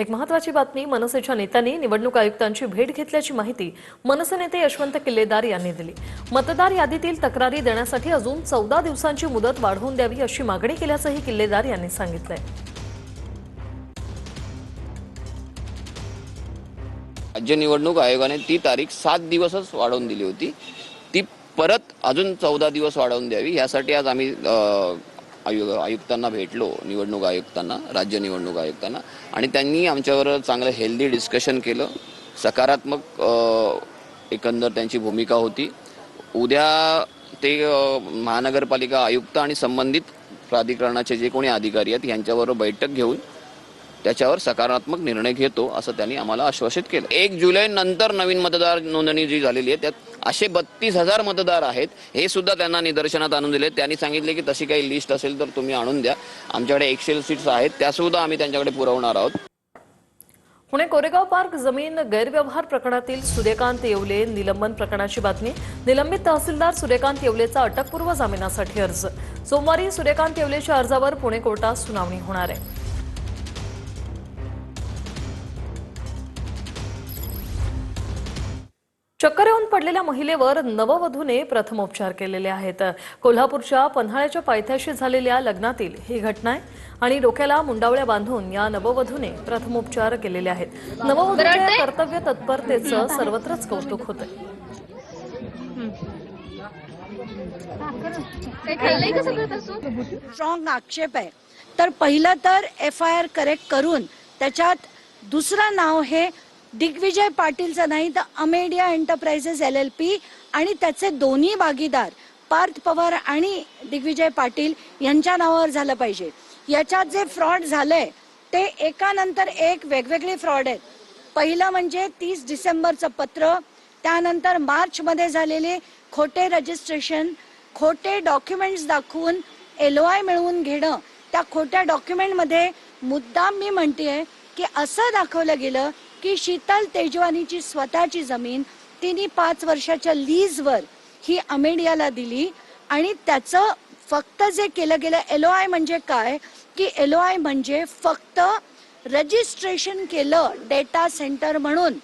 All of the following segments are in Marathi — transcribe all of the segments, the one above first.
एक महत्वाची बातमी मनसेच्या नेत्यांनी निवडणूक आयुक्तांची भेट घेतल्याची माहिती मनसे नेते यशवंत किल्लेदार यांनी दिली. मतदार यादीतील तक्रारी देण्यासाठी अजून चौदा दिवसांची मुदत वाढवून द्यावी अशी मागणी केल्याचंही किल्लेदार यांनी सांगितलंय. राज्य निवडणूक आयोगाने ती तारीख सात दिवसच वाढवून दिली होती. ती परत अजून चौदा दिवस वाढवून द्यावी यासाठी आज आम्ही आयु आयुक्तांना भेटलो निवडणूक आयुक्तांना राज्य निवडणूक आयुक्तांना आणि त्यांनी आमच्यावर चांगलं हेल्दी डिस्कशन केलं. सकारात्मक एकंदर त्यांची भूमिका होती. उद्या ते महानगरपालिका आयुक्त आणि संबंधित प्राधिकरणाचे जे कोणी अधिकारी आहेत यांच्याबरोबर बैठक घेऊन त्याच्यावर सकारात्मक निर्णय घेतो असं त्यांनी आम्हाला आश्वासित केलं. एक जुलै नंतर नवीन मतदार नोंदणी जी झालेली आहे त्यात असे बत्तीस हजार मतदार आहेत. हे सुद्धा त्यांना निदर्शनात आणून दिले त्यांनी सांगितले की तशी काही लिस्ट असेल तर तुम्ही आणून द्या. आमच्याकडे एक्सेल सीट्स आहेत. त्या सुद्धा आम्ही त्यांच्याकडे पुरवणार आहोत. पुणे कोरेगाव पार्क जमीन गैरव्यवहार प्रकरणातील सूर्यकांत येवले निलंबन प्रकरणाची बातमी. निलंबित तहसीलदार सूर्यकांत येवलेचा अटकपूर्व जामिनासाठी अर्ज. सोमवारी सूर्यकांत येवलेच्या अर्जावर पुणे कोर्टात सुनावणी होणार आहे. चक्कर येऊन पडलेल्या महिलेवर नववधूने प्रथमोपचार केलेले आहेत. कोल्हापूरच्या पन्हाळ्याच्या पायथ्याशी झालेल्या लग्नातील ही घटना आहे आणि डोक्याला मुंडावळ्या बांधून या नववधूने प्रथमोपचार केलेले आहेत. नववधूच्या कर्तव्य तत्परतेचं सर्वत्रच कौतुक होतं स्ट्रॉंग आक्षेप आहे. तर पहिलं तर एफ आय आर करेक्ट करून त्याच्यात दुसरं नाव हे दिग्विजय पाटीलचं नाही तर Amadea enterprises L L P आणि त्याचे दोन्ही भागीदार पार्थ पवार आणि दिग्विजय पाटील यांच्या नावावर झालं पाहिजे. याच्यात जे फ्रॉड झालंय ते एकानंतर एक वेगवेगळे फ्रॉड आहेत. पहिलं म्हणजे तीस डिसेंबरचं पत्र त्यानंतर मार्चमध्ये झालेले खोटे रजिस्ट्रेशन खोटे डॉक्युमेंट्स दाखवून एल आय मिळवून घेणं त्या खोट्या डॉक्युमेंटमध्ये मुद्दाम मी म्हणते की असं दाखवलं गेलं की शीतल तेजवानीची स्वतःची जमीन तिने पाच वर्षाच्या लीजवर ही अमेडियाला दिली. आणि त्याचं फक्त जे केलं गेलं एल आय म्हणजे काय? की एल आय म्हणजे फक्त रजिस्ट्रेशन केलं डेटा सेंटर म्हणून.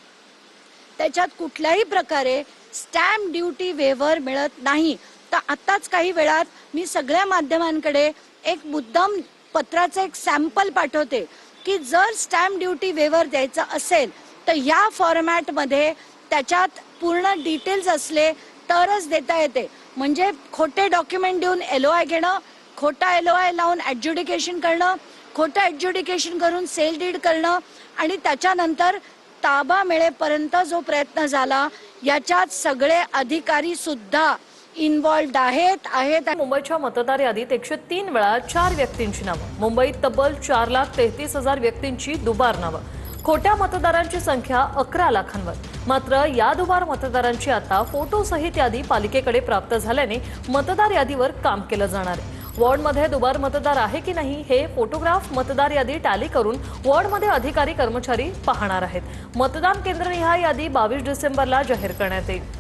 त्याच्यात कुठल्याही प्रकारे स्टॅम्प ड्युटी वेव्हर मिळत नाही. तर आत्ताच काही वेळात मी सगळ्या माध्यमांकडे एक मुद्दाम पत्राचं एक सॅम्पल पाठवते. की जर स्टॅम्प ड्युटी वेव्हर द्यायचा असेल तर या फॉर्मॅटमध्ये त्याच्यात पूर्ण डिटेल्स असले तरच देता येते. म्हणजे खोटे डॉक्युमेंट देऊन एलो आय घेणं खोटा एलो आय लावून ॲडज्युडिकेशन करणं खोटं ॲडज्युडिकेशन करून सेल डीड करणं आणि त्याच्यानंतर ताबा मिळेपर्यंत जो प्रयत्न झाला याच्यात सगळे अधिकारी सुद्धा इन्वॉल्ड आहेत आहेत. मुंबईच्या मतदार यादीत एकशे तीन वेळा चार व्यक्तींची नावं. मुंबईत तब्बल चार लाख तेहतीस हजार व्यक्तींची दुबार नावं. खोट्या मतदारांची संख्या अकरा लाखांवर. मात्र या दुबार मतदारांची आता फोटोसहित यादी पालिकेकडे प्राप्त झाल्याने मतदार यादीवर काम केलं जाणार आहे. वॉर्डमध्ये दुबार मतदार आहे की नाही हे फोटोग्राफ मतदार यादी टॅली करून वॉर्डमध्ये अधिकारी कर्मचारी पाहणार आहेत. मतदान केंद्रनिहाय यादी बावीस डिसेंबरला जाहीर करण्यात येईल.